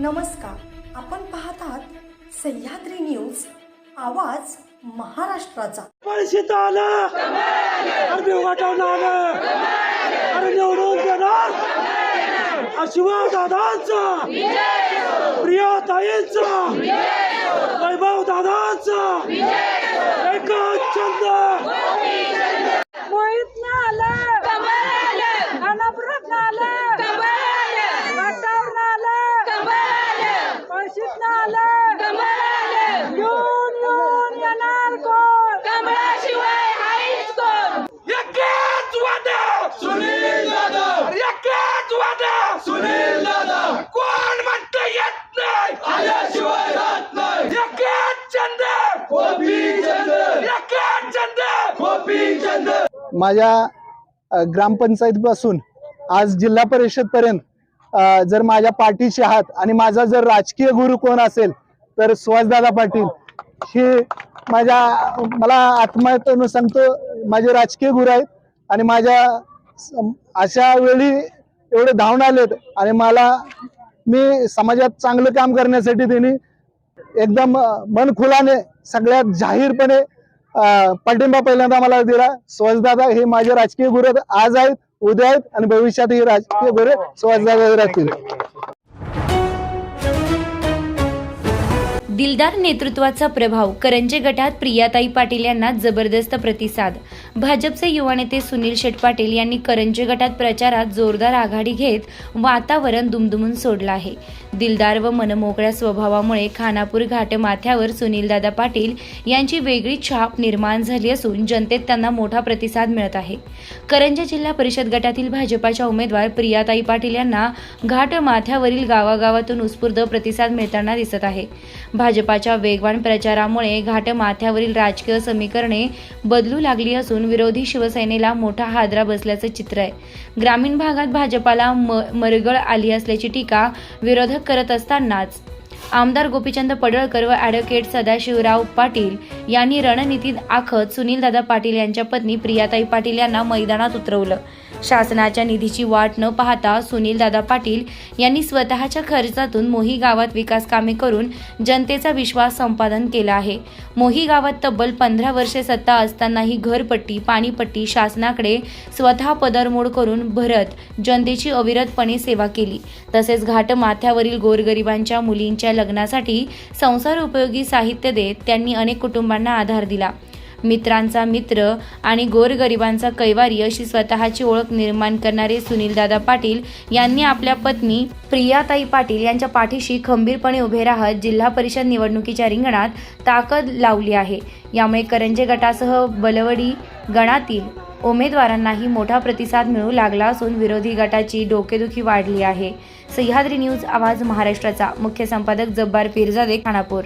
नमस्कार. आपण पाहतात सह्याद्री न्यूज आवाज महाराष्ट्राचा. पैसे आलं. अरे देव आलं. अरे निवडून देणार. आशीर्वाद दादांचा. प्रिया ताईंचा. वैभव दादाचा एकच चंद मोहित आलं खानापुरात आलं वाटावर आलं पळशीत आलं येऊन येऊन येणार कोण एकच वादा सुनील दादा एकच वादा. सुनील दादा कोण म्हणतं येत नाही? आल्याशिवाय राहत नाही. एकच चंद गोपी चंद एकच चंद गोपी चंद माझ्या अ, ग्रामपंचायतीपासून आज जिल्हा परिषदपर्यंत अ, जर माझ्या पाठीशी आहात आणि माझा जर राजकीय गुरु कोण असेल तर सुहासदादा पाटील. हे माझ्या मला आत्महत्येनं सांगतो माझे राजकीय गुरु आहेत आणि माझ्या अशा वेळी एवढे धावून आलेत आणि मला मी समाजात चांगलं काम करण्यासाठी त्यांनी एकदम मन खुलाने सगळ्यात जाहीरपणे पाठिंबा पहिल्यांदा मला दिला. स्वजदादा हे माझे राजकीय गुरु आज आहेत उद्या आहेत आणि भविष्यात हे राजकीय गुरु स्वजदादा राहतील दिलदार नेतृत्वाचा प्रभाव करंजे गटात प्रियाताई पाटील यांना जबरदस्त प्रतिसाद. भाजपचे युवा नेते सुनील शेट पाटील यांनी करंजे गटात प्रचारात जोरदार आघाडी घेत वातावरण दुमदुमून सोडलं आहे. दिलदार व मनमोकळ्या स्वभावामुळे खानापूर घाट माथ्यावर सुनीलदादा पाटील यांची वेगळी छाप निर्माण झाली असून जनतेत त्यांना मोठा प्रतिसाद मिळत आहे. करंजे जिल्हा परिषद गटातील भाजपाच्या उमेदवार प्रियाताई पाटील यांना घाट माथ्यावरील गावागावातून उत्स्फूर्त प्रतिसाद मिळताना दिसत आहे. भाजपाच्या वेगवान प्रचारामुळे घाटमाथ्यावरील राजकीय समीकरणे बदलू लागली असून विरोधी शिवसेनेला मोठा हादरा बसल्याचं चित्र आहे. ग्रामीण भागात भाजपाला म मरगळ आली असल्याची टीका विरोधक करत असतानाच आमदार गोपीचंद पडळकर व ॲडव्होकेट सदाशिवराव पाटील यांनी रणनीतीत आखत सुनीलदादा पाटील यांच्या पत्नी प्रियाताई पाटील यांना मैदानात उतरवलं. शासनाच्या निधीची वाट न पाहता सुनीलदादा पाटील यांनी स्वतःच्या खर्चातून मोही गावात विकास कामे करून जनतेचा विश्वास संपादन केला आहे. मोही गावात तब्बल पंधरा वर्षे सत्ता असतानाही घरपट्टी पाणीपट्टी शासनाकडे स्वतः पदरमोड करून भरत जनतेची अविरतपणे सेवा केली. तसेच घाट माथ्यावरील गोरगरिबांच्या मुलींच्या लग्नासाठी संसार उपयोगी साहित्य देत त्यांनी अनेक कुटुंबांना आधार दिला. मित्रांचा मित्र आणि गोरगरिबांचा कैवारी अशी स्वतःची ओळख निर्माण करणारे सुनीलदादा पाटील यांनी आपल्या पत्नी प्रियाताई पाटील यांच्या पाठीशी खंबीरपणे उभे राहत जिल्हा परिषद निवडणुकीच्या रिंगणात ताकद लावली आहे. यामुळे करंजे गटासह बलवडी गणातील उमेदवारांनाही मोठा प्रतिसाद मिळू लागला असून विरोधी गटाची डोकेदुखी वाढली आहे. सह्याद्री न्यूज आवाज महाराष्ट्राचा. मुख्य संपादक जब्बार पिरजादे खानापूर.